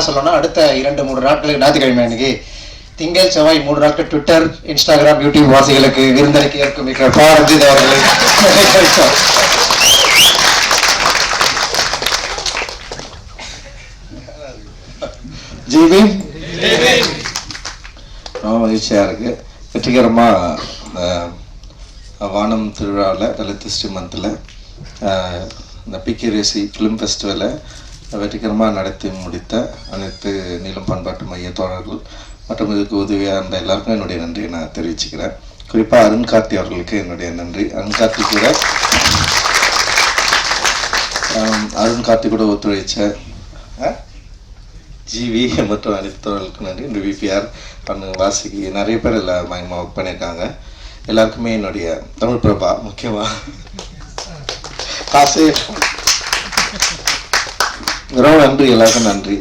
என்ன சொல்லணும்னா அடுத்த இரண்டு மூன்று நாட்களுக்கு ஞாயிற்றுக்கிழமை அன்னைக்கு திங்கள் செவ்வாய் மூன்று நாட்கள் ட்விட்டர் இன்ஸ்டாகிராம் யூடியூப் வாசிகளுக்கு விருந்தளிக்க இருக்கும் ரஞ்சித் அவர்களை ஜிபி? ரொம்ப மகிழ்ச்சியாக இருக்குது வெற்றிகரமாக வானம் திருவிழாவில் தலித் ஸ்ரீமந்தில் இந்த பிகேரேசி ஃபிலிம் ஃபெஸ்டிவலை வெற்றிகரமாக நடத்தி முடித்த அனைத்து நீளம் பண்பாட்டு மைய தோழர்கள் மற்றும் இதுக்கு உதவியாக இருந்த எல்லாருக்கும் என்னுடைய நன்றியை நான் தெரிவிச்சுக்கிறேன். குறிப்பாக அருண்கார்த்தி அவர்களுக்கு என்னுடைய நன்றி. அருண்கார்த்தி கூட அருண்கார்த்தி கூட ஒத்துழைச்ச ஜிவி மற்றும் அனைத்து தோழர்களுக்கும் நன்றி. இந்த விபிஆர் பண்ணு வாசிக்கு நிறைய பேர் எல்லாம் மயமாக ஒர்க் பண்ணியிருக்காங்க. எல்லாருக்குமே என்னுடைய தமிழ் பிரபா முக்கியமாக காசே ரொம்ப நன்றி எல்லாருக்கும் நன்றி.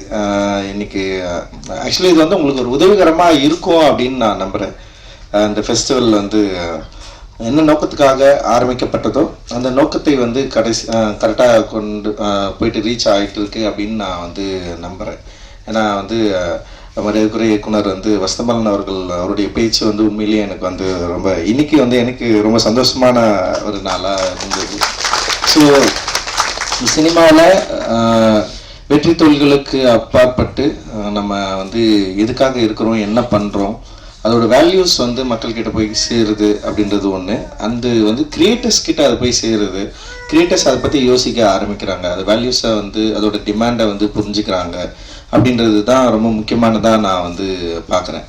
இன்னைக்கு ஆக்சுவலி இது வந்து உங்களுக்கு ஒரு உதவிகரமாக இருக்கும் அப்படின்னு நான் நம்புகிறேன் இந்த ஃபெஸ்டிவல் வந்து என்ன நோக்கத்துக்காக ஆரம்பிக்கப்பட்டதோ அந்த நோக்கத்தை வந்து கடைசி கரெக்டாக கொண்டு போயிட்டு ரீச் ஆகிட்டு இருக்கு அப்படின்னு நான் வந்து நம்புகிறேன் ஏன்னா வந்து மரியாதைக்குரிய இயக்குனர் வந்து வசந்தமலன் அவர்கள் அவருடைய பேச்சு வந்து உண்மையிலேயே எனக்கு வந்து ரொம்ப இன்னைக்கு வந்து எனக்கு ரொம்ப சந்தோஷமான ஒரு நாளாக இருந்தது. ஸோ சினிமாவில் வெற்றி தொழில்களுக்கு அப்பாற்பட்டு நம்ம வந்து எதுக்காக இருக்கிறோம் என்ன பண்ணுறோம் அதோட வேல்யூஸ் வந்து மக்கள்கிட்ட போய் சேருது அப்படின்றது ஒன்று அந்த வந்து கிரியேட்டர்ஸ் கிட்ட அது போய் சேருது. கிரியேட்டர்ஸ் அதை பற்றி யோசிக்க ஆரம்பிக்கிறாங்க. அது வேல்யூஸை வந்து அதோட டிமாண்டை வந்து புரிஞ்சுக்கிறாங்க அப்படின்றது தான் ரொம்ப முக்கியமானதாக நான் வந்து பார்க்குறேன்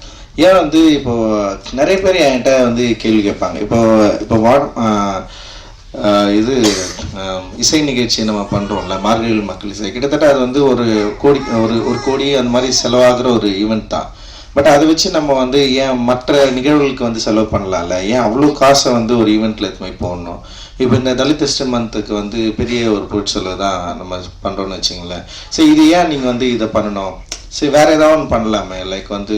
ஏன் வந்து இப்போது நிறைய பேர் என்கிட்ட வந்து கேள்வி கேட்பாங்க. இப்போ இப்போ வாட் இது இசை நிகழ்ச்சி நம்ம பண்ணுறோம்ல மார்கழி மக்கள் இசை. கிட்டத்தட்ட அது வந்து ஒரு கோடி ஒரு ஒரு கோடி அந்த மாதிரி செலவாகிற ஒரு ஈவெண்ட் தான். பட் அதை வச்சு நம்ம வந்து ஏன் மற்ற நிகழ்வுகளுக்கு வந்து செலவு பண்ணலாம்ல? ஏன் அவ்வளோ காசை வந்து ஒரு ஈவெண்ட்டில் எடுத்து போய் போடணும்? இப்போ இந்த தலித் மந்த்துக்கு வந்து பெரிய ஒரு பொருட்செலவு தான் நம்ம பண்ணுறோம்னு வச்சுங்களேன் சரி இது ஏன் நீங்கள் வந்து இதை பண்ணணும்? சரி வேறு ஏதாவது ஒன்று பண்ணலாமே. லைக் வந்து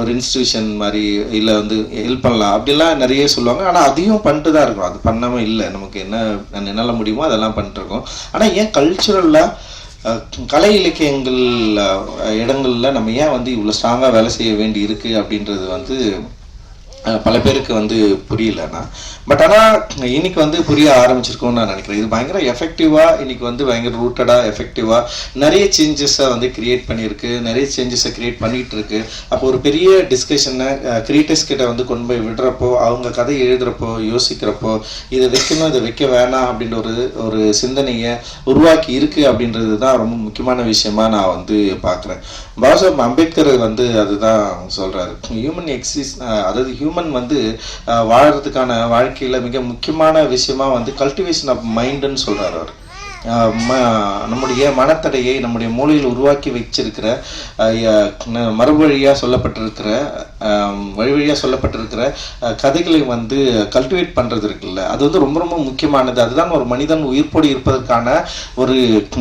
ஒரு இன்ஸ்டியூஷன் மாதிரி இல்லை வந்து ஹெல்ப் பண்ணலாம். அப்படிலாம் நிறைய சொல்லுவாங்க. ஆனால் அதையும் பண்ணிட்டு தான் இருக்கோம். அது பண்ணாமல் இல்லை. நமக்கு என்ன என்னால் முடியுமோ அதெல்லாம் பண்ணிட்டுருக்கோம். ஆனால் ஏன் கல்ச்சுரலாக கலை இலக்கியங்கள் இடங்களில் நம்ம ஏன் வந்து இவ்வளோ ஸ்ட்ராங்காக வேலை செய்ய வேண்டி இருக்குது அப்படின்றது வந்து பல பேருக்கு வந்து புரியலண்ணா பட் ஆனால் இன்னைக்கு வந்து புரிய ஆரம்பிச்சிருக்கோம்னு நான் நினைக்கிறேன். இது பயங்கர எஃபெக்டிவாக இன்னைக்கு வந்து பயங்கர ரூட்டடாக எஃபெக்டிவாக நிறைய சேஞ்சஸை வந்து கிரியேட் பண்ணியிருக்கு. நிறைய சேஞ்சஸை கிரியேட் பண்ணிகிட்டு இருக்கு அப்போ ஒரு பெரிய டிஸ்கஷனை கிரியேட்டர்ஸ் கிட்ட வந்து கொண்டு போய் விடுறப்போ அவங்க கதை எழுதுறப்போ யோசிக்கிறப்போ இதை வைக்கணும் இதை வைக்க வேணாம் அப்படின்ற ஒரு ஒரு சிந்தனையை உருவாக்கி இருக்கு அப்படின்றது தான் ரொம்ப முக்கியமான விஷயமா நான் வந்து பார்க்குறேன். பாபாசாஹப் அம்பேத்கர் வந்து அதுதான் சொல்கிறாரு ஹியூமன் எக்ஸிஸ் அதாவது ஹியூமன் வந்து அஹ், வாழறதுக்கான வாழ்க்கையில மிக முக்கியமான விஷயமா வந்து கல்டிவேஷன் ஆஃப் மைண்டுன்னு சொல்றாரு அவர். ம- நம்முடைய மனத்தடையை நம்முடைய மூளையில் உருவாக்கி வச்சிருக்கிற அஹ், சொல்லப்பட்டிருக்கிற வழி வழியாக சொல்லப்பட்டிருக்கிற கதைகளை வந்து கல்டிவேட் பண்ணுறது இருக்குல்ல அது வந்து ரொம்ப ரொம்ப முக்கியமானது. அதுதான் ஒரு மனிதன் உயிர்ப்போடு இருப்பதற்கான ஒரு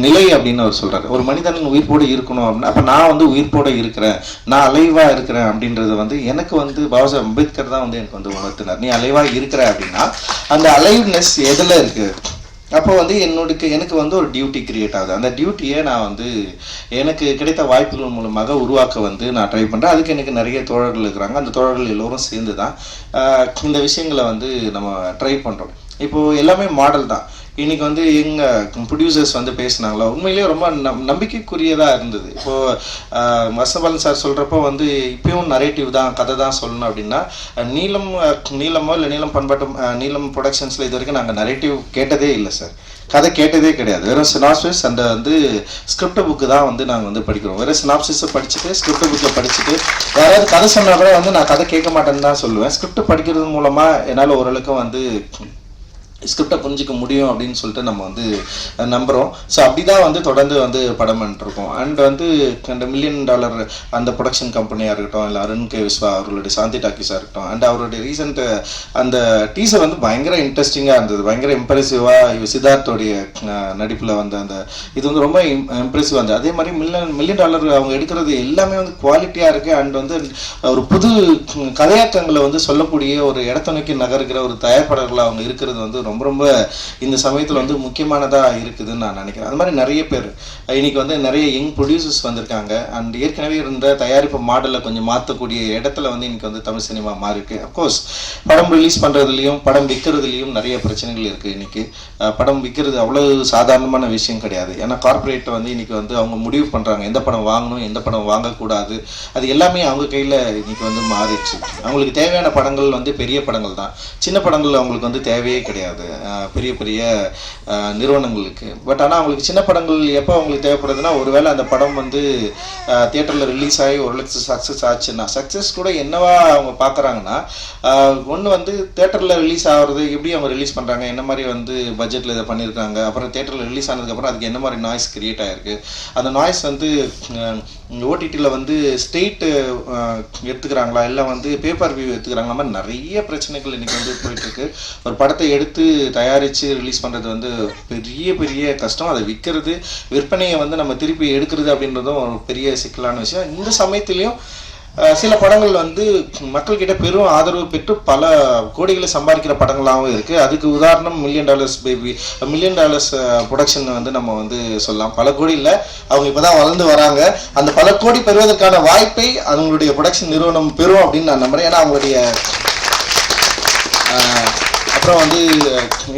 நிலை அப்படின்னு அவர் சொல்கிறார் ஒரு மனிதன் உயிர்ப்போடு இருக்கணும் அப்படின்னா அப்போ நான் வந்து உயிர்ப்போடு இருக்கிறேன் நான் அலைவாக இருக்கிறேன் அப்படின்றது வந்து எனக்கு வந்து பாபாசாஹ் அம்பேத்கர் தான் வந்து எனக்கு வந்து உணர்த்தினார். நீ அலைவாக இருக்கிற அப்படின்னா அந்த அலைவ்னஸ் எதில் இருக்குது அப்போ வந்து என்னோட எனக்கு வந்து ஒரு டியூட்டி கிரியேட் ஆகுது. அந்த டியூட்டியை நான் வந்து எனக்கு கிடைத்த வாய்ப்புகள் மூலமாக உருவாக்க வந்து நான் ட்ரை பண்ணுறேன் அதுக்கு எனக்கு நிறைய தோழர்கள் இருக்கிறாங்க. அந்த தோழர்கள் எல்லோரும் சேர்ந்து தான் இந்த விஷயங்களை வந்து நம்ம ட்ரை பண்ணுறோம் இப்போது எல்லாமே மாடல் தான். இன்னைக்கு வந்து எங்க ப்ரொடியூசர்ஸ் வந்து பேசினாங்களோ உண்மையிலேயே ரொம்ப நம் நம்பிக்கைக்குரியதா இருந்தது. இப்போ வசபாலன் சார் சொல்றப்போ வந்து இப்பயும் நரேட்டிவ் தான் கதை தான் சொல்லணும் அப்படின்னா நீளம் நீலம் இல்லை நீலம் பண்பாட்டு நீளம் நீலம் ப்ரொடக்ஷன்ஸ்ல இது வரைக்கும் நாங்கள் நரேட்டிவ் கேட்டதே இல்லை சார் கதை கேட்டதே கிடையாது. வெறும் சினாப்சிஸ் அந்த வந்து ஸ்கிரிப்ட் புக்கு தான் வந்து நாங்கள் வந்து படிக்கிறோம். வெறும் சினாப்சிஸை படிச்சுட்டு ஸ்கிரிப்ட் புக்கில் படிச்சுட்டு யாராவது கதை சொன்னால் கூட வந்து நான் கதை கேட்க மாட்டேன்னு தான் சொல்லுவேன். ஸ்கிரிப்ட் படிக்கிறது மூலமாக என்னால் ஓரளவுக்கு வந்து ஸ்கிரிப்டை புரிஞ்சிக்க முடியும் அப்படின்னு சொல்லிட்டு நம்ம வந்து நம்புகிறோம் ஸோ அப்படிதான் வந்து தொடர்ந்து வந்து படம் பண்ணிட்டுருக்கோம். அண்ட் வந்து அந்த மில்லியன் டாலர் அந்த ப்ரொடக்ஷன் கம்பெனியாக இருக்கட்டும் இல்லை அருண் கே விஸ்வா அவர்களுடைய சாந்தி டாக்கிஸாக இருக்கட்டும் அண்ட் அவருடைய ரீசெண்ட் அந்த டீசர் வந்து பயங்கர இன்ட்ரெஸ்டிங்காக இருந்தது. பயங்கர இம்ப்ரெசிவாக சித்தார்த்தோடைய நடிப்பில் வந்த அந்த இது வந்து ரொம்ப இம்ப்ரெசிவாக இருந்தது. அதே மாதிரி மில்லியன் மில்லியன் டாலர் அவங்க எடுக்கிறது எல்லாமே வந்து குவாலிட்டியாக இருக்குது அண்ட் வந்து ஒரு புது கதையாக்கங்களை வந்து சொல்லக்கூடிய ஒரு இடத்த நோக்கி நகர்கிற ஒரு தயாரிப்பாளர்கள் அவங்க இருக்கிறது வந்து ரொம்ப ரொம்ப ரொம்ப இந்த சமயத்தில் வந்து முக்கியமானதாக இருக்குதுன்னு நான் நினைக்கிறேன். அது மாதிரி நிறைய பேர். இன்னைக்கு வந்து நிறைய யங் ப்ரொடியூசர்ஸ் வந்திருக்காங்க. அண்ட் ஏற்கனவே இருந்த தயாரிப்பு மாடலை கொஞ்சம் மாற்றக்கூடிய இடத்துல வந்து இன்னைக்கு வந்து தமிழ் சினிமா மாறி இருக்கு அஃப்கோர்ஸ் படம் ரிலீஸ் பண்ணுறதுலையும் படம் விற்கிறதுலையும் நிறைய பிரச்சனைகள் இருக்குது இன்னைக்கு. படம் விற்கிறது அவ்வளோ சாதாரணமான விஷயம் கிடையாது. ஏன்னா கார்பரேட் வந்து இன்னைக்கு வந்து அவங்க முடிவு பண்ணுறாங்க எந்த படம் வாங்கணும் எந்த படம் வாங்கக்கூடாது. அது எல்லாமே அவங்க கையில் இன்னைக்கு வந்து மாறிடுச்சு. அவங்களுக்கு தேவையான படங்கள் வந்து பெரிய படங்கள் தான். சின்ன படங்கள் அவங்களுக்கு வந்து தேவையே கிடையாது. பெரிய பெரிய நிறுவனங்களுக்கு பட் ஆனால் அவங்களுக்கு சின்ன படங்கள் எப்போ அவங்களுக்கு தேவைப்படுதுன்னா ஒருவேளை அந்த படம் வந்து தியேட்டரில் ரிலீஸ் ஆகி ஒரு லட்சம் சக்ஸஸ் ஆச்சுன்னா சக்ஸஸ் கூட என்னவா அவங்க பார்க்குறாங்கன்னா ஒன்று வந்து தேட்டரில் ரிலீஸ் ஆகிறது எப்படி அவங்க ரிலீஸ் பண்ணுறாங்க என்ன மாதிரி வந்து பட்ஜெட்டில் இதை பண்ணியிருக்காங்க அப்புறம் தேட்டரில் ரிலீஸ் ஆனதுக்கப்புறம் அதுக்கு என்ன மாதிரி நாய்ஸ் கிரியேட் ஆகிருக்கு அந்த நாய்ஸ் வந்து ஓடிடியில் வந்து ஸ்டேட்டு எடுத்துக்கிறாங்களா இல்லை வந்து பேப்பர் வியூ எடுத்துக்கிறாங்களா மாதிரி நிறைய பிரச்சனைகள் இன்னைக்கு வந்து போயிட்டுருக்கு ஒரு படத்தை எடுத்து தயாரித்து ரிலீஸ் பண்ணுறது வந்து பெரிய பெரிய கஷ்டம். அதை விற்கிறது விற்பனையை வந்து நம்ம திருப்பி எடுக்கிறது அப்படின்றதும் ஒரு பெரிய சிக்கலான விஷயம். இந்த சமயத்துலேயும் சில படங்கள் வந்து மக்கள்கிட்ட பெரும் ஆதரவு பெற்று பல கோடிகளை சம்பாதிக்கிற படங்களாகவும் இருக்குது அதுக்கு உதாரணம் million dollars baby million dollars production வந்து நம்ம வந்து சொல்லலாம். பல கோடி இல்லை. அவங்க இப்போ தான் வளர்ந்து வராங்க. அந்த பல கோடி பெறுவதற்கான வாய்ப்பை அவங்களுடைய ப்ரொடக்ஷன் நிறுவனம் பெறும் அப்படின்னு நான் நம்புகிறேன் ஏன்னா அவங்களுடைய அப்புறம் வந்து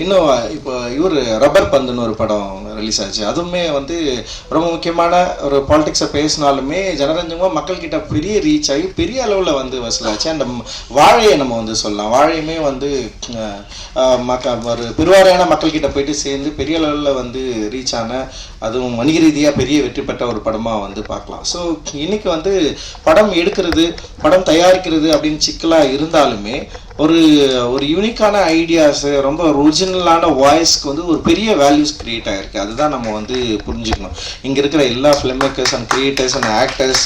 இன்னும் இப்போ இவர் ரப்பர் பந்துன்னு ஒரு படம் ரிலீஸ் ஆச்சு. அதுவுமே வந்து ரொம்ப முக்கியமான ஒரு பாலிடிக்ஸை பேசினாலுமே ஜனரஞ்சமாக மக்கள்கிட்ட பெரிய ரீச் ஆகி பெரிய அளவில் வந்து வசூலாச்சு. அந்த வாழையை நம்ம வந்து சொல்லலாம். வாழையுமே வந்து மக்க ஒரு பெருவாரியான மக்கள்கிட்ட போயிட்டு சேர்ந்து பெரிய அளவில் வந்து ரீச் ஆன அதுவும் வணிக ரீதியாக பெரிய வெற்றி பெற்ற ஒரு படமாக வந்து பார்க்கலாம். ஸோ இன்னைக்கு வந்து படம் எடுக்கிறது படம் தயாரிக்கிறது அப்படின்னு சிக்கலாக இருந்தாலுமே ஒரு ஒரு யூனிக்கான ஐடியாஸு ரொம்ப ஒரிஜினலான வாய்ஸ்க்கு வந்து ஒரு பெரிய வேல்யூஸ் கிரியேட் ஆகிருக்கு அதுதான் நம்ம வந்து புரிஞ்சுக்கணும். இங்கே இருக்கிற எல்லா film makers and creators and actors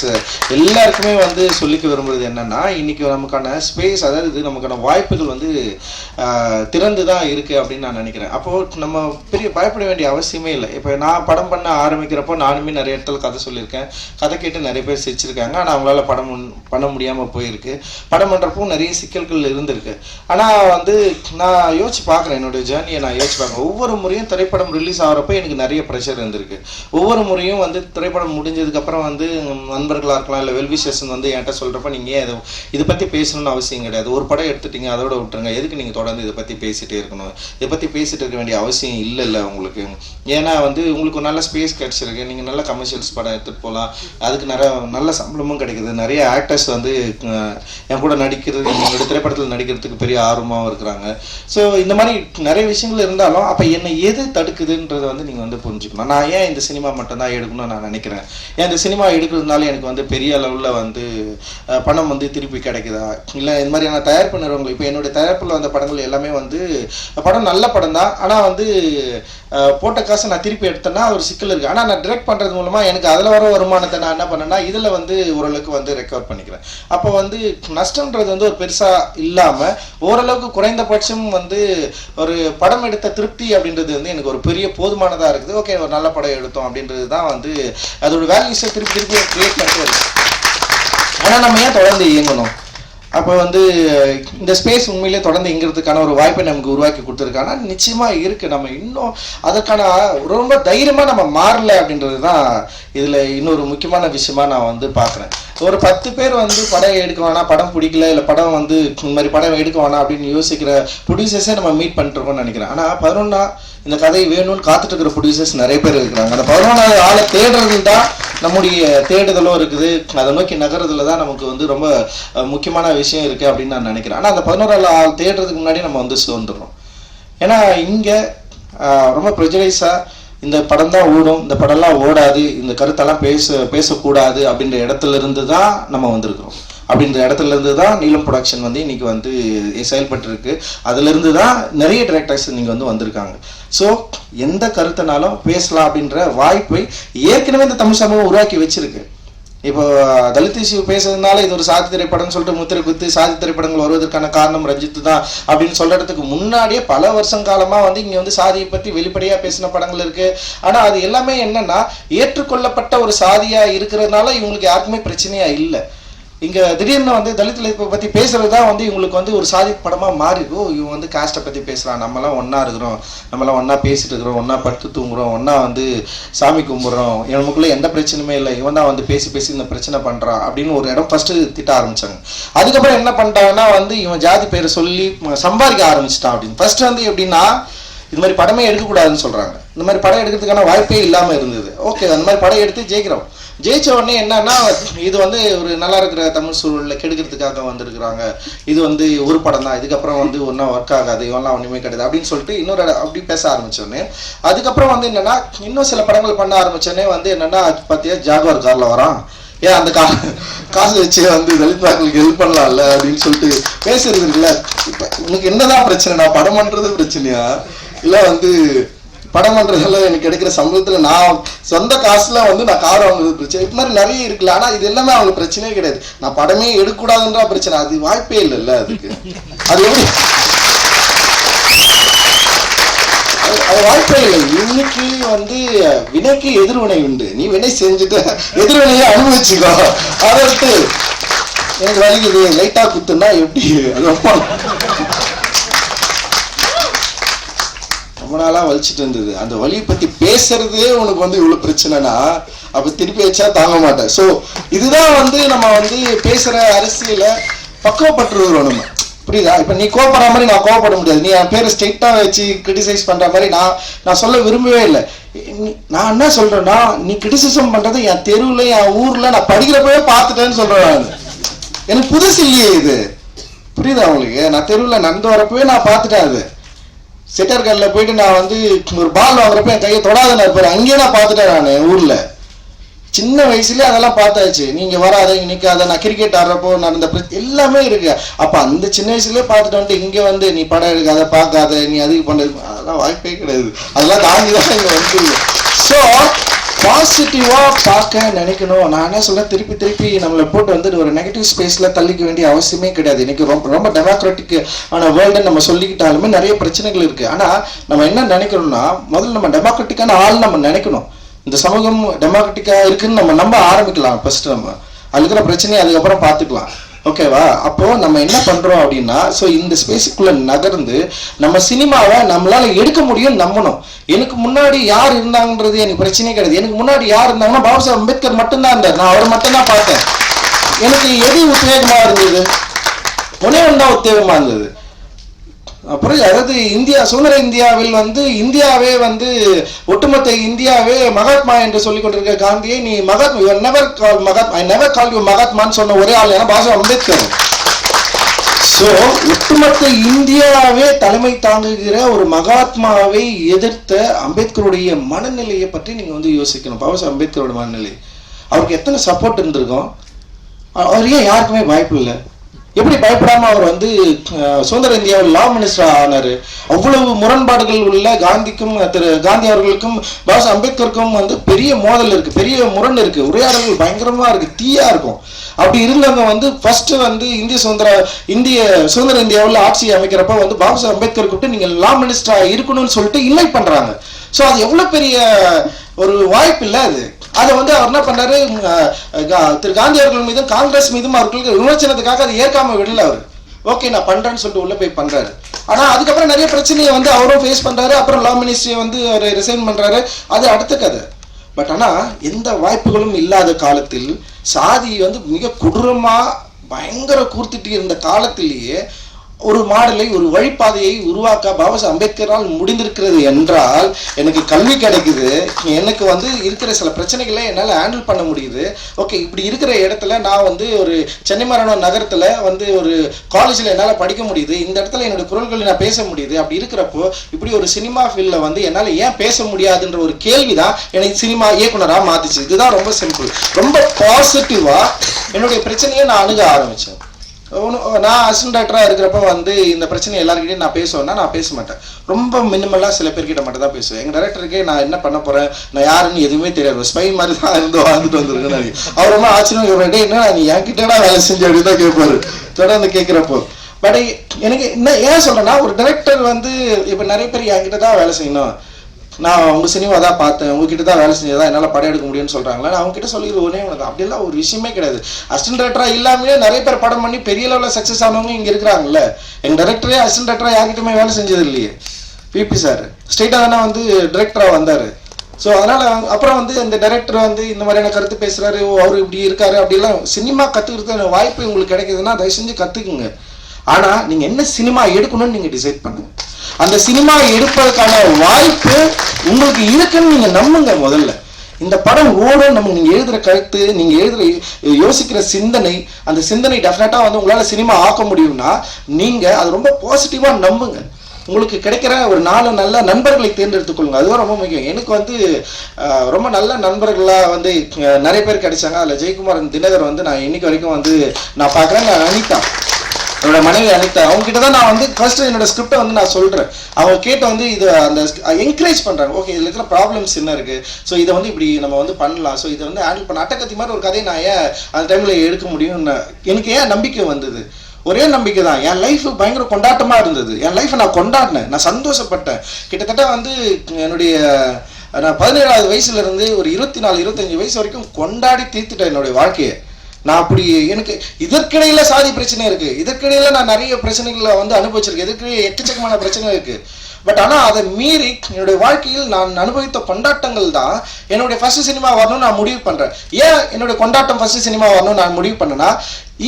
எல்லாருக்குமே வந்து சொல்லிக்க விரும்புறது என்னென்னா இன்றைக்கி நமக்கான ஸ்பேஸ் அதாவது இது நமக்கான வாய்ப்புகள் வந்து திறந்து தான் இருக்குது அப்படின்னு நான் நினைக்கிறேன். அப்போ நம்ம பெரிய பயப்பட வேண்டிய அவசியமே இல்லை. இப்போ நான் படம் பண்ண ஆரம்பிக்கிறப்போ நானுமே நிறைய இடத்துல கதை சொல்லியிருக்கேன். கதை கேட்டு நிறைய பேர் சிரிச்சிருக்காங்க. ஆனால் அவங்களால படம் பண்ண முடியாமல் போயிருக்கு. படம் பண்ணுறப்போ நிறைய சிக்கல்கள் இருந்திருக்கு. ஆனால் வந்து நான் யோசிச்சு பார்க்குறேன் என்னுடைய ஜேர்னியை நான் யோசிச்சு பார்க்குறேன் ஒவ்வொரு முறையும் திரைப்படம் ரிலீஸ் ஆகிறப்ப எனக்கு நிறைய ப்ரெஷர் இருந்திருக்கு. ஒவ்வொரு முறையும் வந்து திரைப்படம் முடிஞ்சதுக்கப்புறம் வந்து நண்பர்களாக இருக்கலாம் இல்லை வெல்விஷர்ஸ் வந்து என்கிட்ட சொல்கிறப்ப நீங்கள் ஏன் இதை இதை பற்றி பேசணும்னு அவசியம் கிடையாது. ஒரு படம் எடுத்துட்டீங்க அதோட விட்டுருங்க. எதுக்கு நீங்கள் தொடர்ந்து இதை பற்றி பேசிகிட்டே இருக்கணும்? இதை பற்றி பேசிட்டு இருக்க வேண்டிய அவசியம் இல்லை இல்லை உங்களுக்கு. ஏன்னா வந்து உங்களுக்கு நல்ல ஸ்பேஸ் கிடச்சிருக்கு. நீங்கள் நல்ல கமர்ஷியல்ஸ் படம் எடுத்துகிட்டு போகலாம் அதுக்கு நிறைய நல்ல சம்பளமும் கிடைக்குது. நிறைய ஆக்டர்ஸ் வந்து என் கூட நடிக்கிறது என்னோட திரைப்படத்தில் நடிக்க படிக்கிறதுக்கு பெரிய ஆர்வமாகவும் இருக்கிறாங்க. ஸோ இந்த மாதிரி நிறைய விஷயங்கள் இருந்தாலும் அப்போ என்னை எது தடுக்குதுன்றதை வந்து நீங்கள் வந்து புரிஞ்சுக்கணும். நான் ஏன் இந்த சினிமா மட்டும்தான் எடுக்கணும்னு நான் நினைக்கிறேன். ஏன் இந்த சினிமா எடுக்கிறதுனால எனக்கு வந்து பெரிய அளவில் வந்து பணம் வந்து திருப்பி கிடைக்குதா? இல்லை இந்த மாதிரியான தயாரிப்பு நிறுவனங்கள் இப்போ என்னுடைய தயாரிப்பில் வந்த படங்கள் எல்லாமே வந்து படம் நல்ல படம் தான் ஆனால் வந்து போட்ட காசை நான் திருப்பி எடுத்தேன்னா ஒரு சிக்கல் இருக்குது ஆனால் நான் டிரெக்ட் பண்ணுறது மூலமாக எனக்கு அதில் வர வருமானத்தை நான் என்ன பண்ணேன்னா இதில் வந்து ஓரளவுக்கு வந்து ரெக்கவர் பண்ணிக்கிறேன். அப்போ வந்து நஷ்டன்றது வந்து ஒரு பெருசாக இல்லாமல் ஓரளவுக்கு குறைந்தபட்சம் வந்து ஒரு படம் எடுத்த திருப்தி அப்படின்றது வந்து எனக்கு ஒரு பெரிய போதுமானதாக இருக்குது. ஓகே ஒரு நல்ல படம் எடுத்தோம் அப்படின்றது தான் வந்து அதோட வேல்யூஸை திருப்பி திருப்பி க்ரியேட் பண்ணிட்டு வருது. ஆனால் நம்ம ஏன் தொடர்ந்து இயங்கணும்? அப்போ வந்து இந்த ஸ்பேஸ் உண்மையிலே தொடர்ந்து இங்கிறதுக்கான ஒரு வாய்ப்பை நமக்கு உருவாக்கி கொடுத்துருக்காங்க. நிச்சயமாக இருக்குது நம்ம இன்னும் அதற்கான ரொம்ப தைரியமாக நம்ம மாறல அப்படின்றது தான் இதில் இன்னொரு முக்கியமான விஷயமா நான் வந்து பார்க்குறேன். ஒரு பத்து பேர் வந்து படம் எடுக்க வேணாம் படம் பிடிக்கல இல்லை படம் வந்து இந்த மாதிரி படம் எடுக்க வேணாம் அப்படின்னு யோசிக்கிற ப்ரொடியூசர்ஸே நம்ம மீட் பண்ணிட்டுருக்கோம்னு நினைக்கிறேன். ஆனால் பதினொன்னா இந்த கதை வேணும்னு காத்துட்டு இருக்கிற ப்ரொடியூசர்ஸ் நிறைய பேர் இருக்கிறாங்க. அந்த பதினொன்றாவது ஆளை தேடுறது தான் நம்முடைய தேடுதலும் இருக்குது. அதை நோக்கி நகரத்துல தான் நமக்கு வந்து ரொம்ப முக்கியமான விஷயம் இருக்குது அப்படின்னு நான் நினைக்கிறேன். ஆனால் அந்த பதினோராவது ஆள் தேடுறதுக்கு முன்னாடி நம்ம வந்து சோர்ந்துடுறோம். ஏன்னா இங்கே ரொம்ப ப்ரெஜரைஸாக இந்த படம் தான் ஓடும் இந்த படம்லாம் ஓடாது இந்த கருத்தெல்லாம் பேச பேசக்கூடாது அப்படின்ற இடத்துல இருந்து தான் நம்ம வந்திருக்கிறோம். அப்படின்ற இடத்துல இருந்து தான் நீலம் ப்ரொடக்ஷன் வந்து இன்னைக்கு வந்து செயல்பட்டு இருக்கு அதுல இருந்து தான் நிறைய டேரக்டர்ஸ் இன்னைக்கு வந்து வந்திருக்காங்க. ஸோ எந்த கருத்துனாலும் பேசலாம் அப்படின்ற வாய்ப்பை ஏற்கனவே இந்த தமிழ் சமூகம் உருவாக்கி வச்சிருக்கு. இப்போ தலித் இஷ்யூ பேசுறதுனால இது ஒரு சாதி திரைப்படம்னு சொல்லிட்டு முத்திரை குத்து சாதி திரைப்படங்கள் வருவதற்கான காரணம் ரஞ்சித் தான் அப்படின்னு சொல்றதுக்கு முன்னாடியே பல வருஷம் காலமா வந்து இங்க வந்து சாதியை பற்றி வெளிப்படையா பேசின படங்கள் இருக்கு. ஆனா அது எல்லாமே என்னன்னா ஏற்றுக்கொள்ளப்பட்ட ஒரு சாதியா இருக்கிறதுனால இவங்களுக்கு யாருக்குமே பிரச்சனையா இல்லை. இங்கே திடீர்னு வந்து தலித் லைஃப்பை பற்றி பேசுறது தான் வந்து இவங்களுக்கு வந்து ஒரு சாதி படமாக மாறி இவங்க இவன் வந்து காஸ்ட்டை பற்றி பேசுகிறான் நம்மலாம் ஒன்றா இருக்கிறோம். நம்மலாம் ஒன்றா பேசிட்டு இருக்கிறோம். ஒன்றா படுத்து தூங்குறோம். ஒன்றா வந்து சாமி கும்பிட்றோம். நமக்குள்ளே எந்த பிரச்சனையுமே இல்லை. இவன் தான் வந்து பேசி பேசி இந்த பிரச்சனை பண்ணுறான் அப்படின்னு ஒரு இடம் ஃபஸ்ட்டு திட்ட ஆரம்பித்தாங்க அதுக்கப்புறம் என்ன பண்ணிட்டாங்கன்னா வந்து இவன் ஜாதி பேரை சொல்லி சம்பாதிக்க ஆரம்பிச்சிட்டான் அப்படின்னு. ஃபஸ்ட்டு வந்து எப்படின்னா இது மாதிரி படமே எடுக்கக்கூடாதுன்னு சொல்கிறாங்க இந்த மாதிரி படம் எடுக்கிறதுக்கான வாய்ப்பே இல்லாமல் இருந்தது. ஓகே அந்த மாதிரி படம் எடுத்து ஜெயிக்கிறோம். ஜெயிச்ச உடனே என்னன்னா இது வந்து ஒரு நல்லா இருக்கிற தமிழ் சூழல்ல கெடுக்கிறதுக்காக வந்திருக்கிறாங்க. இது வந்து ஒரு படம் தான் இதுக்கப்புறம் வந்து ஒன்றும் ஒர்க் ஆகாது இவெல்லாம் ஒன்றுமே கிடையாது அப்படின்னு சொல்லிட்டு இன்னொரு அப்படி பேச ஆரம்பிச்சோன்னே அதுக்கப்புறம் வந்து என்னன்னா இன்னும் சில படங்கள் பண்ண ஆரம்பிச்சோன்னே வந்து என்னன்னா பார்த்தியா ஜாகுவார் காரில் வரான். ஏன் அந்த கா காசு வச்சு வந்து தலித் மக்களுக்கு ஹெல்ப் பண்ணலாம்ல அப்படின்னு சொல்லிட்டு பேசுறது இருக்குல்ல இப்போ உனக்கு என்னதான் பிரச்சனை நான் படம் பண்ணுறது பிரச்சனையா? இல்லை வந்து படம் பண்றதெல்லாம் எனக்கு கிடைக்கிற சம்பளத்துல நான் சொந்த காசுல வந்து நான் கார் வாங்குறது பிரச்சனை. இது மாதிரி நிறைய இருக்குல்ல. ஆனா இது எல்லாமே அவங்க பிரச்சனையே கிடையாது. நான் படமே எடுக்கக்கூடாதுன்ற பிரச்சனை. அது வாய்ப்பே இல்லைல்ல அதுக்கு. அது எப்படி? அது- வாய்ப்பே இல்லை. இன்னைக்கு வந்து வினைக்கு எதிர்வினை உண்டு. நீ வினை செஞ்சுட்டு எதிர்வினையை அனுபவிச்சுக்கோ. அதை விட்டு எனக்கு வலிக்குது. லைட்டா குத்துன்னா எப்படி? அது ரொம்ப நாளாக வலிச்சுட்டு வலிச்சிட்டு இருந்தது. அந்த வலியை பற்றி பேசுறதே உனக்கு வந்து இவ்வளோ பிரச்சனைனா அப்போ திருப்பி வச்சா தாங்க மாட்டேன். ஸோ இதுதான் வந்து நம்ம வந்து பேசுகிற அரசியல பக்குவப்பட்டுருவோம் நம்ம புரியுதா? இப்போ நீ கோவப்படுற மாதிரி நான் கோவப்பட முடியாது. நீ என் பேரை ஸ்ட்ரெயிட்டாக வச்சு கிரிட்டிசைஸ் பண்ணுற மாதிரி நான் நான் சொல்ல விரும்பவே இல்லை. நான் என்ன சொல்கிறேன்னா நீ கிரிட்டிசிசம் பண்ணுறது என் தெருவில் என் ஊரில் நான் படிக்கிறப்பவே பார்த்துட்டேன்னு சொல்கிறேன் நான். எனக்கு புதுசு இல்லையே இது. புரியுதா உங்களுக்கு? நான் தெருவில் நடந்து வரப்பவே நான் பார்த்துட்டேன் அது. செட்டர் கல்ல போயிட்டு நான் வந்து ஒரு பால் வாங்குறப்ப என் கையை தொடாத இருப்பாரு அங்கேயே நான் பார்த்துட்டேன் நான் ஊர்ல. சின்ன வயசுலயே அதெல்லாம் பார்த்தாச்சு. நீங்க வராத இங்கே நிக்காத நான் கிரிக்கெட் ஆடுறப்போ நடந்த எல்லாமே இருக்கு. அப்ப அந்த சின்ன வயசுலயே பார்த்துட்டு வந்துட்டு இங்க வந்து நீ படம் எடுக்காத பார்க்காத நீ அதுக்கு பண்ணது அதெல்லாம் வாய்ப்பே கிடையாது. அதெல்லாம் தாங்கி தான் இங்க வந்து ஸோ பாசிட்டிவாக பார்க்க நினைக்கணும். நான் என்ன சொல்றேன்? திருப்பி திருப்பி நம்மளை போட்டு வந்து ஒரு நெகட்டிவ் ஸ்பேஸில் தள்ளிக்க வேண்டிய அவசியமே கிடையாது. இன்னைக்கு ரொம்ப ரொம்ப டெமோக்ராட்டிக் ஆன வேர்ல்டு நம்ம சொல்லிக்கிட்டாலுமே நிறைய பிரச்சனைகள் இருக்குது ஆனால் நம்ம என்ன நினைக்கணும்னா முதல்ல நம்ம டெமோக்ராட்டிக்கான ஆள் நம்ம நினைக்கணும். இந்த சமூகம் டெமோக்ராட்டிக்காக இருக்குன்னு நம்ம நம்ப ஆரம்பிக்கலாம். ஃபஸ்ட்டு நம்ம. அதுக்கிற பிரச்சனையை அதுக்கப்புறம் பார்த்துக்கலாம். ஓகேவா? அப்போ நம்ம என்ன பண்றோம் அப்படின்னா ஸோ இந்த ஸ்பேஸுக்குள்ள நகர்ந்து நம்ம சினிமாவை நம்மளால எடுக்க முடியும் நம்பணும். எனக்கு முன்னாடி யார் இருந்தாங்கன்றது எனக்கு பிரச்சனையே கிடையாது. எனக்கு முன்னாடி யார் இருந்தாங்கன்னா பாபா சாஹ் அம்பேத்கர் மட்டும்தான் இருந்தார். நான் அவரை மட்டும்தான் பார்த்தேன். எனக்கு எது உத்வேகமா இருந்தது? ஒன்னே ஒன்றா தான் உத்வேகமா இருந்தது. அப்புறம் அதாவது இந்தியா சுதந்திர இந்தியாவில் வந்து இந்தியாவே வந்து ஒட்டுமொத்த இந்தியாவே மகாத்மா என்று சொல்லிக் கொண்டிருக்க காந்தியை நீ Mahatma never call Mahatma I never call you மகாத்மான்னு சொன்ன ஒரே ஆள் ஏன்னா பாஷா அம்பேத்கர். ஸோ ஒட்டுமொத்த இந்தியாவே தலைமை தாங்குகிற ஒரு மகாத்மாவை எதிர்த்த அம்பேத்கருடைய மனநிலையை பற்றி நீங்கள் வந்து யோசிக்கணும். பாபா அம்பேத்கரோட மனநிலை. அவருக்கு எத்தனை சப்போர்ட் இருந்திருக்கும்? அவர் ஏன் யாருக்குமே வாய்ப்பு இல்லை? எப்படி பயப்படாம அவர் வந்து சுதந்திர இந்தியாவில் லா மினிஸ்டர் ஆனாரு? அவ்வளவு முரண்பாடுகள் உள்ள காந்திக்கும் திரு காந்தி அவர்களுக்கும் பாபா அம்பேத்கருக்கும் வந்து பெரிய மோதல் இருக்கு பெரிய முரண் இருக்கு. உரையாடல்கள் பயங்கரமா இருக்கு தீயா இருக்கும். அப்படி இருந்தவங்க வந்து ஃபர்ஸ்ட் வந்து இந்திய சுதந்திர இந்திய சுதந்திர இந்தியாவில் ஆட்சி அமைக்கிறப்ப வந்து பாபா அம்பேத்கர் கூப்பிட்டு நீங்க லா மினிஸ்டரா இருக்கணும்னு சொல்லிட்டு இல்லை பண்றாங்க. ஸோ அது எவ்வளவு பெரிய ஒரு வாய்ப்பு இல்லை அது. அதை வந்து அவர் என்ன பண்ணாரு கா- திரு காந்தி அவர்கள் மீதும் காங்கிரஸ் மீதும் அவர்களுக்கு விமர்சனத்துக்காக அதை ஏற்காம விடல அவர். ஓகே நான் பண்றேன்னு சொல்லிட்டு உள்ள போய் பண்றாரு. ஆனா அதுக்கப்புறம் நிறைய பிரச்சனையை வந்து அவரும் ஃபேஸ் பண்றாரு. அப்புறம் லா மினிஸ்ட்ரி வந்து அவர் ரிசைன் பண்றாரு. அது அடுத்த கதை. பட் ஆனா எந்த வாய்ப்புகளும் இல்லாத காலத்தில் சாதி வந்து மிக கொடூரமா பயங்கர கூர்த்திட்டு இருந்த காலத்திலேயே ஒரு மாடலை ஒரு வழிபாதையை உருவாக்க பாபாசா அம்பேத்கரால் முடிந்திருக்கிறது என்றால் எனக்கு கல்வி கிடைக்குது. எனக்கு வந்து இருக்கிற சில பிரச்சனைகளை என்னால் ஹேண்டில் பண்ண முடியுது. ஓகே இப்படி இருக்கிற இடத்துல நான் வந்து ஒரு சென்னை மரணம் நகரத்தில் வந்து ஒரு காலேஜில் என்னால் படிக்க முடியுது. இந்த இடத்துல என்னோட குரல்களை நான் பேச முடியுது. அப்படி இருக்கிறப்போ இப்படி ஒரு சினிமா ஃபீல்டில் வந்து என்னால் ஏன் பேச முடியாதுன்ற ஒரு கேள்வி தான் எனக்கு சினிமா இயக்குனராக மாற்றிச்சு இதுதான் ரொம்ப சிம்பிள் ரொம்ப பாசிட்டிவாக என்னுடைய பிரச்சனையை நான் அணுக ஆரம்பித்தேன் நான் அசிஸ்டன்ட் டாக்டராக இருக்கிறப்ப வந்து இந்த பிரச்சனை எல்லாருக்கிட்டையும் நான் பேசுவேன்னா நான் பேச மாட்டேன். ரொம்ப மினிமலாக சில பேர்கிட்ட மட்டும் தான் பேசுவேன். எங்கள் டேரக்டருக்கே நான் என்ன பண்ண போகிறேன் நான் யாருன்னு எதுவுமே தெரியாது. ஸ்பை மாதிரி தான் இருந்து வாழ்ந்துட்டு வந்திருக்கேன் அவர் ரொம்ப ஆச்சரியம் கேட்பேன் என்ன நீ என்கிட்டடா வேலை செஞ்சு? அப்படின்னு தான் கேட்பாரு தொடர்ந்து கேட்குறப்போ பட் எனக்கு என்ன ஏன் சொல்கிறேன்னா ஒரு டேரக்டர் வந்து இப்போ நிறைய பேர் என்கிட்ட தான் வேலை செய்யணும். நான் உங்கள் சினிமா தான் பார்த்தேன். உங்ககிட்ட தான் வேலை செஞ்சதா என்னால் படம் எடுக்க முடியும்னு சொல்கிறாங்களே நான் அவங்க கிட்ட சொல்லிடுற ஒரே தான் அப்படிலாம் ஒரு விஷயமே கிடையாது. அசிஸ்டன்ட் டேரக்டராக இல்லாமலே நிறைய பேர் படம் பண்ணி பெரிய லெவலில் சக்ஸஸ் ஆனவங்க இங்கே இருக்கிறாங்கல்ல. எங்கள் டேரக்டரே அசிஸ்டன்ட் டேரக்டராக யார்கிட்டயுமே வேலை செஞ்சது இல்லையே. பிபி சார் ஸ்ட்ரெயிட்டாக தானே வந்து டிரெக்டராக வந்தார். ஸோ அதனால அப்புறம் வந்து இந்த டைரக்டர் வந்து இந்த மாதிரியான கருத்து பேசுறாரு. ஓ அவர் இப்படி இருக்காரு அப்படிலாம் சினிமா கத்துக்கிறதுக்கான வாய்ப்பு உங்களுக்கு கிடைக்குதுன்னா தயவு செஞ்சு கற்றுக்குங்க ஆனால் நீங்கள் என்ன சினிமா எடுக்கணும்னு நீங்கள் டிசைட் பண்ணுங்க. அந்த சினிமா எடுப்பதற்கான வாய்ப்பு உங்களுக்கு இருக்குன்னு நீங்க நம்புங்க முதல்ல. இந்த படம் ஓடும் நம்ம நீங்க எழுதுற கருத்து நீங்க எழுதுற யோசிக்கிற சிந்தனை அந்த சிந்தனை டெஃபினட்டா வந்து உங்களால சினிமா ஆக்க முடியும்னா நீங்க அது ரொம்ப பாசிட்டிவா நம்புங்க. உங்களுக்கு கிடைக்கிற ஒரு நாலு நல்ல நண்பர்களை தேர்ந்தெடுத்துக் கொள்ளுங்க. அதுவும் ரொம்ப முக்கியம். எனக்கு வந்து ரொம்ப நல்ல நண்பர்களா வந்து நிறைய பேர் கிடைச்சாங்க. அதுல ஜெயக்குமார் தினகர் வந்து நான் இன்னைக்கு வரைக்கும் வந்து நான் பார்க்குறேன். நான் அனிதா. என்னோட மனைவி அனிதா அவங்க கிட்ட தான் நான் வந்து ஃபர்ஸ்ட் என்னோட ஸ்கிரிப்டை வந்து நான் சொல்றேன். அவங்க கேட்டு வந்து இது அந்த என்கரேஜ் பண்றாங்க. ஓகே இதுல இருக்கிற ப்ராப்ளம்ஸ் என்ன இருக்கு? ஸோ இதை வந்து இப்படி நம்ம வந்து பண்ணலாம். ஸோ இதை வந்து ஹேண்டில் பண்ண அட்டக்கத்தி மாதிரி ஒரு கதையை நான் ஏன் அந்த டைம்ல எடுக்க முடியும்னு எனக்கு ஏன் நம்பிக்கை வந்தது? ஒரே நம்பிக்கை தான். என் லைஃப் பயங்கர கொண்டாட்டமா இருந்தது. என் லைஃப்பை நான் கொண்டாடினேன். நான் சந்தோஷப்பட்டேன். கிட்டத்தட்ட வந்து என்னுடைய நான் பதினேழாவது வயசுல இருந்து ஒரு இருபத்தி நாலு இருபத்தஞ்சு வயசு வரைக்கும் கொண்டாடி தீர்த்துட்டேன் என்னுடைய வாழ்க்கையை. நான் அப்படி எனக்கு இதற்கிடையில சாதி பிரச்சனை இருக்கு. இதற்கிடையில நான் நிறைய பிரச்சனைகளை வந்து அனுபவிச்சிருக்கேன். இதற்கிடையே எக்கச்சக்கமான பிரச்சனை இருக்கு. பட் ஆனால் அதை மீறி என்னுடைய வாழ்க்கையில் நான் அனுபவித்த கொண்டாட்டங்கள் தான் என்னுடைய ஃபர்ஸ்ட் சினிமா வரணும்னு நான் முடிவு பண்ணுறேன் ஏன் என்னுடைய கொண்டாட்டம் ஃபர்ஸ்ட் சினிமா வரணும்னு நான் முடிவு பண்ணேன்னா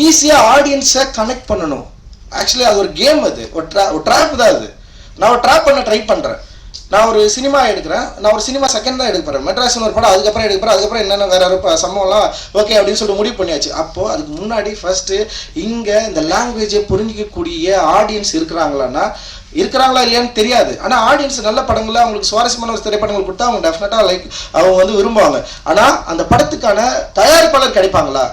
ஈஸியாக ஆடியன்ஸை கனெக்ட் பண்ணணும். ஆக்சுவலி அது ஒரு கேம் அது. ஒரு ட்ரா ஒரு ட்ராப் தான் அது. நான் ஒரு ட்ராப் பண்ண ட்ரை பண்ணுறேன் நான் ஒரு சினிமா எடுக்கிறேன். நான் ஒரு சினிமா செகண்ட் தான் எடுக்க போறேன். மெட்ராஸ்னு ஒரு படம் அதுக்கப்புறம் எடுக்க அதுக்கப்புறம் என்னென்ன வேற ஒரு சம்பவம்லாம் ஓகே அப்படின்னு சொல்லிட்டு முடிவு பண்ணியாச்சு. அப்போ அதுக்கு முன்னாடி ஃபர்ஸ்ட் இங்க இந்த லாங்குவேஜை புரிஞ்சிக்கக்கூடிய ஆடியன்ஸ் இருக்கிறாங்களான்னா இருக்கிறாங்களா இல்லையான்னு தெரியாது. ஆனால் ஆடியன்ஸ் நல்ல படங்களை அவங்களுக்கு சுவாரஸ்யமான ஒரு திரைப்படங்கள் கொடுத்தா அவங்க டெஃபினட்டாக லைக் அவங்க வந்து விரும்புவாங்க. ஆனால் அந்த படத்துக்கான தயாரிப்பாளர் கிடைப்பாங்களா?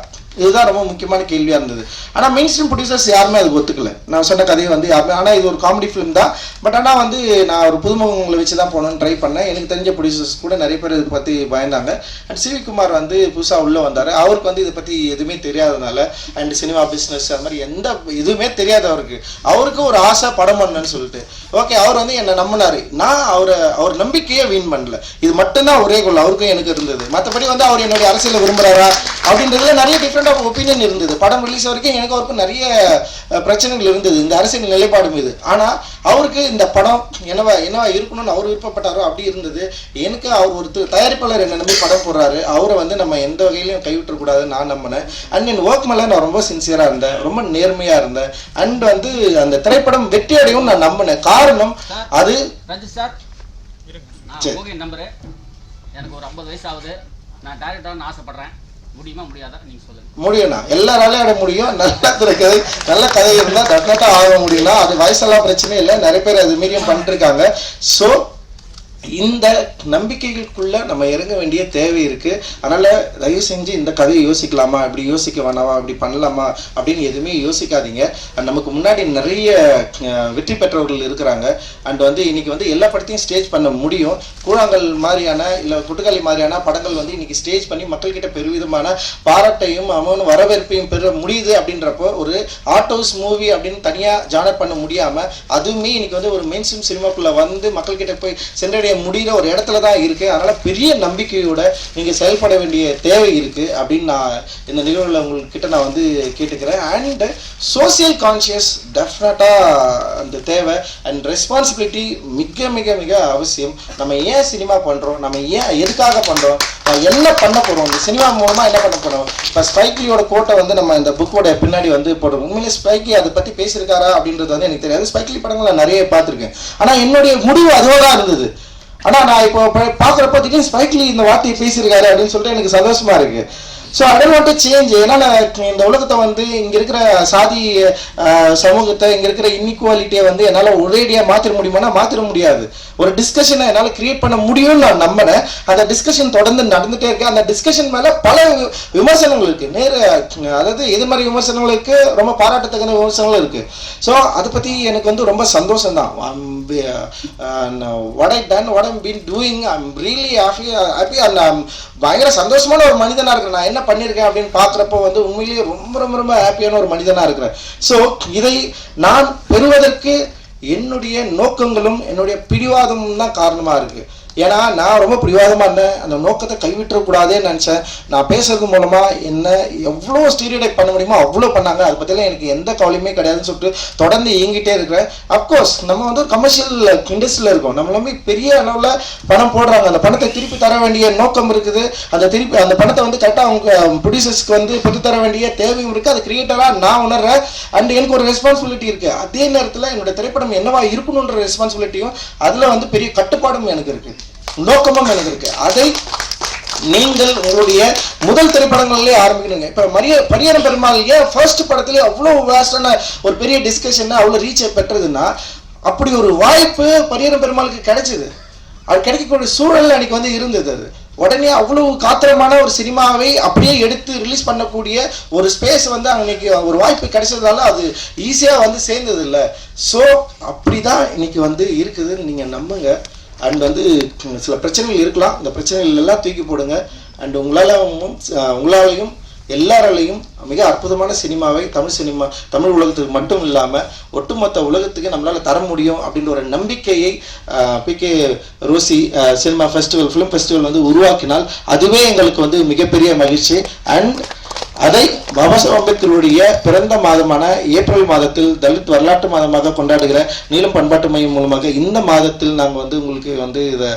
இதுதான் ரொம்ப முக்கியமான கேள்வியாக இருந்தது. ஆனால் மெயின் ஸ்ட்ரீம் ப்ரொடியூசர்ஸ் யாருமே அதுக்கு ஒத்துக்கல. நான் சொன்ன கதையை வந்து யாருமே ஆனால் இது ஒரு காமெடி ஃபிலிம் தான். பட் ஆனால் வந்து நான் ஒரு புதுமுகங்களை வச்சு தான் போகணும்னு ட்ரை பண்ணேன். எனக்கு தெரிஞ்ச ப்ரொடியூசர்ஸ் கூட நிறைய பேர் இதை பற்றி பயந்தாங்க. அண்ட் சிவிகுமார் வந்து புதுசாக உள்ளே வந்தார். அவருக்கு வந்து இதை பற்றி எதுவுமே தெரியாதனால அண்ட் சினிமா பிஸ்னஸ் அது மாதிரி எந்த இதுவுமே தெரியாது அவருக்கு. அவருக்கும் ஒரு ஆசை படம் பண்ணணும்னு சொல்லிட்டு. ஓகே அவர் வந்து என்னை நம்பினார். நான் அவரை அவர் நம்பிக்கையே வீண் பண்ணல. இது மட்டும்தான் ஒரே கொள்ள அவருக்கும் எனக்கு இருந்தது. மற்றபடி வந்து அவர் என்னுடைய அரசியலை விரும்புகிறாரா அப்படின்றதுல நிறைய டிஃப்ரெண்ட் ஆஃப் ஒப்பீனியன் இருந்தது. படம் ரிலீஸ் வரைக்கும் எனக்கு அவருக்கும் நிறைய பிரச்சனைகள் இருந்தது. இந்த அரசியல் நிலைப்பாடு மீது. ஆனா அவருக்கு இந்த படம் என்னவா என்னவா இருக்கணும்னு அவர் விருப்பப்பட்டாரோ அப்படி இருந்தது. எனக்கு அவர் ஒரு தயாரிப்பாளர் என்ன நம்பி படம் போடுறாரு. அவரை வந்து நம்ம எந்த வகையிலையும் கைவிட்டக்கூடாதுன்னு நான் நம்பினேன். அண்ட் என் ஒர்க் மேலே நான் ரொம்ப சின்சியரா இருந்தேன். ரொம்ப நேர்மையா இருந்தேன். அண்ட் வந்து அந்த திரைப்படம் வெற்றி அடையும் நான் நம்பினேன். காரணம் அது ரஞ்சித் சார். நான் சரி. Okay number. எனக்கு ஒரு ஐம்பது வயசு ஆகுது. நான் டேரக்டர்னு ஆசைப்படுறேன். முடியும்னா. எல்லாராலையும் ஆட முடியும். நல்ல திரைக்கதை நல்ல கதை இருந்தால் டெஃபினட்டாக ஆக முடியும்னா அது வயசெல்லாம் பிரச்சனை இல்லை. நிறைய பேர் அது மீறியும் பண்ணிருக்காங்க ஸோ இந்த நம்பிக்கைகளுக்குள்ள நம்ம இறங்க வேண்டிய தேவை இருக்கு. அதனால தயவு செஞ்சு இந்த கதையை யோசிக்கலாமா? இப்படி யோசிக்க வேணாமா? இப்படி பண்ணலாமா? அப்படின்னு எதுவுமே யோசிக்காதீங்க. அண்ட் நமக்கு முன்னாடி நிறைய வெற்றி பெற்றவர்கள் இருக்கிறாங்க. அண்ட் வந்து இன்னைக்கு வந்து எல்லா படத்தையும் ஸ்டேஜ் பண்ண முடியும். கூழாங்கல் மாதிரியான இல்ல குட்டுக்காளி மாதிரியான படங்கள் வந்து இன்னைக்கு ஸ்டேஜ் பண்ணி மக்கள்கிட்ட பெருவிதமான பாராட்டையும் அவனும் வரவேற்பையும் பெற முடியுது அப்படின்றப்போ ஒரு ஆட்டோஸ் மூவி அப்படின்னு தனியா ஜானர் பண்ண முடியாம அதுவுமே இன்னைக்கு வந்து ஒரு மெயின் ஸ்ட்ரீம் சினிமாக்குள்ள வந்து மக்கள்கிட்ட போய் சென்றடைய முடிகிற ஒரு இடத்துல தான் இருக்குது அதனால் பெரிய நம்பிக்கையோட நீங்கள் செயல்பட வேண்டிய தேவை இருக்குது அப்படின்னு நான் இந்த நிகழ்வில் உங்கள்கிட்ட நான் வந்து கேட்டுக்கிறேன். அண்ட் சோசியல் கான்சியஸ் டெஃபினட்டாக அந்த தேவை அண்ட் ரெஸ்பான்சிபிலிட்டி மிக மிக மிக அவசியம். நம்ம ஏன் சினிமா பண்ணுறோம் நம்ம ஏன் எதுக்காக பண்ணுறோம் என்ன பண்ண போகிறோம் இந்த சினிமா மூலமாக என்ன பண்ண போகிறோம் இப்போ ஸ்பைக்லியோட கோட்டை வந்து நம்ம இந்த புக்கோட பின்னாடி வந்து போடுறோம். உண்மையிலே ஸ்பைக்கி அதை பற்றி பேசியிருக்காரா அப்படின்றது வந்து எனக்கு தெரியாது. ஸ்பைக்லி படங்கள் நான் நிறைய பார்த்துருக்கேன். ஆனால் என்னுடைய முடிவு அதுவாக தான் இருந்தது. ஆனா நான் இப்போ பா- திடீர்னு ஸ்பைக்லி இந்த வார்த்தையை பேசியிருக்காரு அப்படின்னு சொல்லிட்டு எனக்கு சந்தோஷமா இருக்கு. ஸோ ஐ மட்டும் சேஞ்ச் ஏன்னா நான் இந்த உலகத்தை வந்து இங்க இருக்கிற சாதி சமூகத்தை இங்க இருக்கிற இன்இக்வாலிட்டியை வந்து என்னால் ஒரேடியா மாத்திர முடியுமானா மாத்திர முடியாது. ஒரு டிஸ்கஷனை என்னால் கிரியேட் பண்ண முடியும்னு நான் நம்பினேன் அந்த டிஸ்கஷன் தொடர்ந்து நடந்துட்டே இருக்கு. அந்த டிஸ்கஷன் மேல பல விமர்சனங்கள் இருக்கு. நேர அதாவது எதிர்மறை விமர்சனங்கள் இருக்கு? ரொம்ப பாராட்டத்தக்க விமர்சனங்களும் இருக்கு. ஸோ அதை பத்தி எனக்கு வந்து ரொம்ப சந்தோஷம் தான் what I done what I'm been doing I'm really happy happy and பயங்கர சந்தோஷமான ஒரு மனிதனாக இருக்கிறேன். நான் என்ன பண்ணியிருக்கேன் அப்படின்னு பார்க்குறப்போ வந்து உண்மையிலேயே ரொம்ப ரொம்ப ரொம்ப ஹாப்பியான ஒரு மனிதனா இருக்கிறேன் ஸோ இதை நான் பெறுவதற்கு என்னுடைய நோக்கங்களும் என்னுடைய பிடிவாதமும் தான் காரணமா இருக்கு. ஏன்னா நான் ரொம்ப பிடிவாதமாக இருந்தேன். அந்த நோக்கத்தை கைவிட்டுறக்கூடாதேன்னு நினச்சேன். நான் பேசுறது மூலமாக என்ன எவ்வளோ ஸ்டீரியோடைப் பண்ண முடியுமோ அவ்வளோ பண்ணாங்க. அதை பற்றிலாம் எனக்கு எந்த கவலையுமே கிடையாதுன்னு சொல்லிட்டு தொடர்ந்து இயங்கிட்டே இருக்கிறேன். அப்கோர்ஸ் நம்ம வந்து ஒரு கமர்ஷியல் இண்டஸ்ட்ரியில் இருக்கோம். நம்மளுமே பெரிய அளவில் பணம் போடுறாங்க. அந்த பணத்தை திருப்பி தர வேண்டிய நோக்கம் இருக்குது. அந்த திருப்பி அந்த பணத்தை வந்து கரெக்டாக அவங்க ப்ரொடியூசர்ஸ்க்கு வந்து பெற்று தர வேண்டிய தேவையும் இருக்குது அது கிரியேட்டராக நான் உணர்றேன். அண்ட் எனக்கு ஒரு ரெஸ்பான்சிபிலிட்டி இருக்குது அதே நேரத்தில் என்னோட திரைப்படம் என்னவா இருக்கணுன்ற ரெஸ்பான்சிபிலிட்டியும் அதில் வந்து பெரிய கட்டுப்பாடும் எனக்கு இருக்குது நோக்கமும் எனக்கு அதை நீங்கள் உங்களுடைய முதல் திரைப்படங்களிலே ஆரம்பிக்கணுங்க. இப்போ மரிய பரியரம் பெருமாள் ஏன் ஃபர்ஸ்ட் படத்துல அவ்வளோ வேஸ்டான ஒரு பெரிய டிஸ்கஷன் அவ்வளோ ரீச்சை பெற்றதுன்னா அப்படி ஒரு வாய்ப்பு பரியரம் பெருமாளுக்கு கிடைச்சது. அது கிடைக்கக்கூடிய சூழல் அன்னைக்கு வந்து இருந்தது அது. உடனே அவ்வளவு காத்திரமான ஒரு சினிமாவை அப்படியே எடுத்து ரிலீஸ் பண்ணக்கூடிய ஒரு ஸ்பேஸ் வந்து அன்னைக்கு ஒரு வாய்ப்பு கிடைச்சதால அது ஈஸியாக வந்து சேர்ந்தது இல்லை ஸோ அப்படி தான் இன்னைக்கு வந்து இருக்குதுன்னு நீங்கள் நம்புங்க. அண்ட் வந்து சில பிரச்சனைகள் இருக்கலாம். இந்த பிரச்சனைகள் எல்லாம் தூக்கி போடுங்க. அண்ட் உங்களால் உங்களாலையும் எல்லாராலையும் மிக அற்புதமான சினிமாவை தமிழ் சினிமா தமிழ் உலகத்துக்கு மட்டும் இல்லாமல் ஒட்டுமொத்த உலகத்துக்கு நம்மளால் தர முடியும் அப்படின்ற ஒரு நம்பிக்கையை PK Rosy cinema festival film festival வந்து உருவாக்கினால் அதுவே எங்களுக்கு வந்து மிகப்பெரிய மகிழ்ச்சி. அண்ட் அதை பாபா பிறந்த மாதமான ஏப்ரல் மாதத்தில் தலித் வரலாற்று மாதமாக கொண்டாடுகிற நீளம் பண்பாட்டு மையம் மூலமாக இந்த மாதத்தில் நாங்கள் வந்து உங்களுக்கு வந்து இதை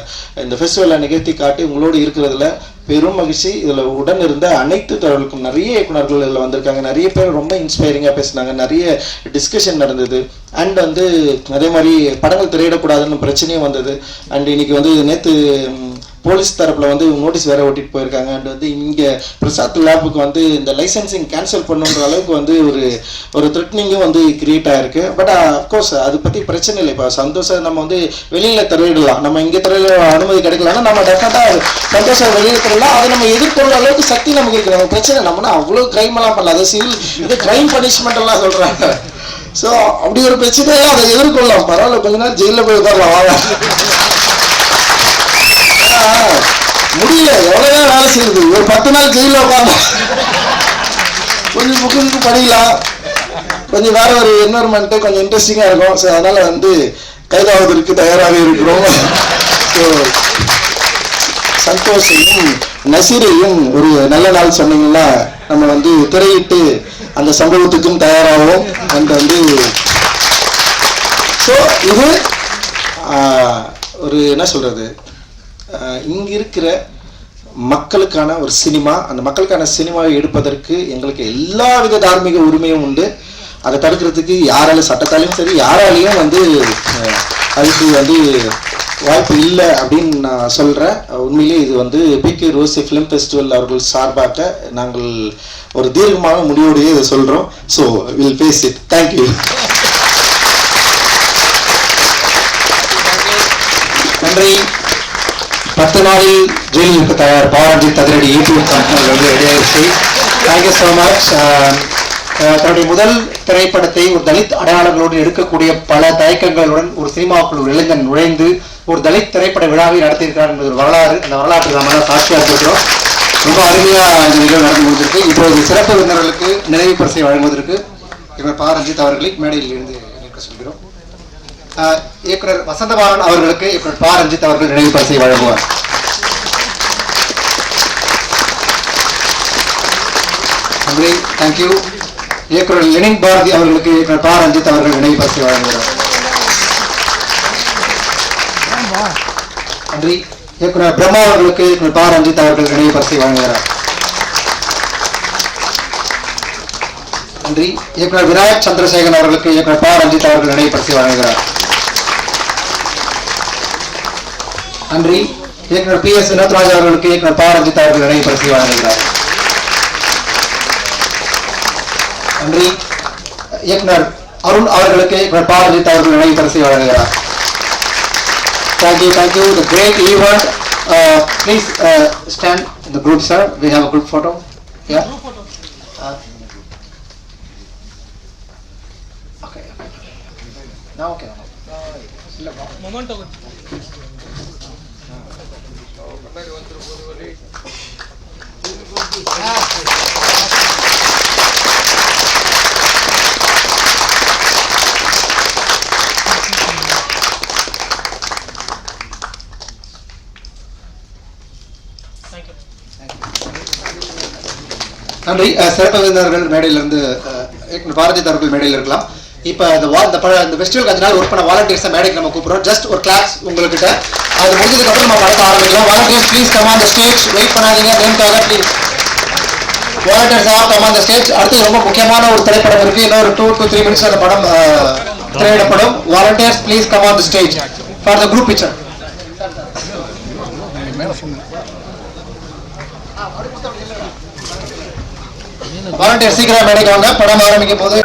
இந்த ஃபெஸ்டிவலை நிகழ்த்தி காட்டி உங்களோடு இருக்கிறதுல பெரும் மகிழ்ச்சி. இதில் உடன் இருந்த அனைத்து தொடர்களுக்கும் நிறைய இயக்குநர்கள் இதில் வந்திருக்காங்க. நிறைய பேர் ரொம்ப இன்ஸ்பைரிங்காக பேசினாங்க. நிறைய டிஸ்கஷன் நடந்தது. அண்ட் வந்து அதே மாதிரி படங்கள் திரையிடக்கூடாதுன்னு பிரச்சனையும் வந்தது. அண்ட் இன்னைக்கு வந்து நேற்று போலீஸ் தரப்பில் வந்து நோட்டீஸ் வேற ஓட்டிட்டு போயிருக்காங்க. அண்ட் வந்து இங்கே பிரசாத் லேபுக்கு வந்து இந்த லைசன்சிங் கேன்சல் பண்ணுன்ற அளவுக்கு வந்து ஒரு ஒரு த்ரெட்னிங்கும் வந்து கிரியேட் ஆயிருக்கு. பட் அஃப்கோர்ஸ் uh, அது பற்றி பிரச்சனை இல்லை. இப்போ சந்தோஷம் நம்ம வந்து வெளியில் திரையிடலாம். நம்ம இங்கே திரையில அனுமதி கிடைக்கலன்னா நம்ம டெஃபினட்டாக சந்தோஷம் வெளியில் திரையிடலாம். அதை நம்ம எதிர்கொள்ள அளவுக்கு சக்தி நமக்கு இருக்கு. நம்ம பிரச்சனை நம்மனா அவ்வளோ கிரைம் எல்லாம் பண்ணல. அது சிவில் இது கிரைம் பனிஷ்மெண்ட் எல்லாம் சொல்கிறாங்க ஸோ அப்படி ஒரு பிரச்சனையை அதை எதிர்கொள்ளலாம். பரவாயில்ல. கொஞ்ச நேரம் ஜெயிலில் போய் உட்காரலாம். வாங்க. முடியல. எவ்வளவுதான் வேலை செய்யுது ஒரு பத்து நாள் ஜெயில உட்காந்து கொஞ்சம் புக்கு படிக்கலாம். கொஞ்சம் வேற ஒரு என்வரன்மெண்ட் கொஞ்சம் இன்ட்ரெஸ்டிங்கா இருக்கும். ஸோ அதனால வந்து கைதாவதற்கு தயாராக இருக்கிறோம். ஸோ சந்தோஷையும் நசீரையும் ஒரு நல்ல நாள் சொன்னீங்கன்னா நம்ம வந்து திரையிட்டு அந்த சம்பவத்துக்கும் தயாராகும் அண்ட் வந்து ஸோ இது ஒரு என்ன சொல்றது? இங்க இருக்கிற மக்களுக்கான ஒரு சினிமா அந்த மக்களுக்கான சினிமாவை எடுப்பதற்கு எங்களுக்கு எல்லா வித தார்மீக உரிமையும் உண்டு. அதை தடுக்கிறதுக்கு யாராலும் சட்டத்தாலையும் சரி யாராலையும் வந்து அதுக்கு வந்து வாய்ப்பு இல்லை அப்படின்னு நான் சொல்கிறேன் உண்மையிலே இது வந்து பிகே ரோசி ஃபிலிம் ஃபெஸ்டிவல் அவர்கள் சார்பாக நாங்கள் ஒரு தீர்க்கமான முடிவோடையே இதை சொல்கிறோம் so will face it thank you நன்றி. பத்து நாளில் ஜெயிலில் இருக்க தயார் பாரஞ்சித் அதிரடி யூடியூப் கம்பெனி வந்து ரெடியாகிடுச்சு தேங்க்யூ ஸோ மச் தன்னுடைய முதல் திரைப்படத்தை ஒரு தலித் அடையாளங்களோடு எடுக்கக்கூடிய பல தயக்கங்களுடன் ஒரு சினிமாவுக்குள் ஒரு இளைஞன் நுழைந்து ஒரு தலித் திரைப்பட விழாவை நடத்தியிருக்கிறார் என்பது ஒரு வரலாறு. அந்த வரலாற்று நம்ம எல்லாம் சாட்சியாக இருக்கிறோம். ரொம்ப அருமையாக இந்த நிகழ்வு நடந்து முடிஞ்சிருக்கு இப்போது சிறப்பு விருந்தினர்களுக்கு நிறைவு பரிசை வழங்குவதற்கு இவர் பா ரஞ்சித் அவர்களை மேடையில் இருந்து நிற்க சொல்கிறோம். இயக்குனர் வசந்தபாலன் அவர்களுக்கு இயக்குனர் பா. ரஞ்சித் அவர்கள் நினைவு பரிசை வழங்குவார். நன்றி. தேங்க்யூ இயக்குனர் லெனின் பாரதி அவர்களுக்கு இயக்குனர் பா. ரஞ்சித் அவர்கள் நினைவு பரிசை வழங்குகிறார். நன்றி. இயக்குனர் பிரம்மா அவர்களுக்கு இயக்குனர் பா. ரஞ்சித் அவர்கள் நினைவு பரிசை வழங்குகிறார். நன்றி. இயக்குனர் விநாயக் சந்திரசேகரன் அவர்களுக்கு இயக்குனர் பா. ரஞ்சித் அவர்கள் நினைவு பரிசை வழங்குகிறார். நன்றி இயக்குனர் பி எஸ் வினோத்ராஜ் அவர்களுக்கு இயக்குனர் பா ரஞ்சித் அவர்கள் நினைவு பரிசை வழங்குகிறார். நன்றி இயக்குனர் அருண் அவர்களுக்கு இயக்குனர் பா ரஞ்சித் அவர்கள் நினைவு பரிசை வழங்குகிறார். Thank you thank you the great event please stand இந்த group sir we have a group photo ya okay நான் ஓகே நன்றி. சிறப்பு விருந்தினர்கள் மேடையிலிருந்து பாரதி தரப்பில் மேடையில் இருக்கலாம். இப்போ இந்த வா இந்த பழ இந்த ஃபெஸ்டிவல் கொஞ்ச நாள் ஒர்க் பண்ண வாலண்டியர்ஸை மேடைக்கு நம்ம கூப்பிடுறோம். ஜஸ்ட் ஒரு கிளாஸ் உங்கள்கிட்ட. அது முடிஞ்சதுக்கப்புறம் நம்ம படத்தை ஆரம்பிக்கலாம். Volunteers please come on the stage wait பண்ணாதீங்க. நேம்காக please volunteers of come on the stage அடுத்து ரொம்ப முக்கியமான ஒரு திரைப்படம் இருக்குது இன்னும் ஒரு டூ டூ த்ரீ மினிட்ஸ் அந்த படம் திரையிடப்படும். Volunteers please come on the stage for the group picture volunteer சீக்கிரம் மேடைக்கு வாங்க. படம் ஆரம்பிக்கும் போது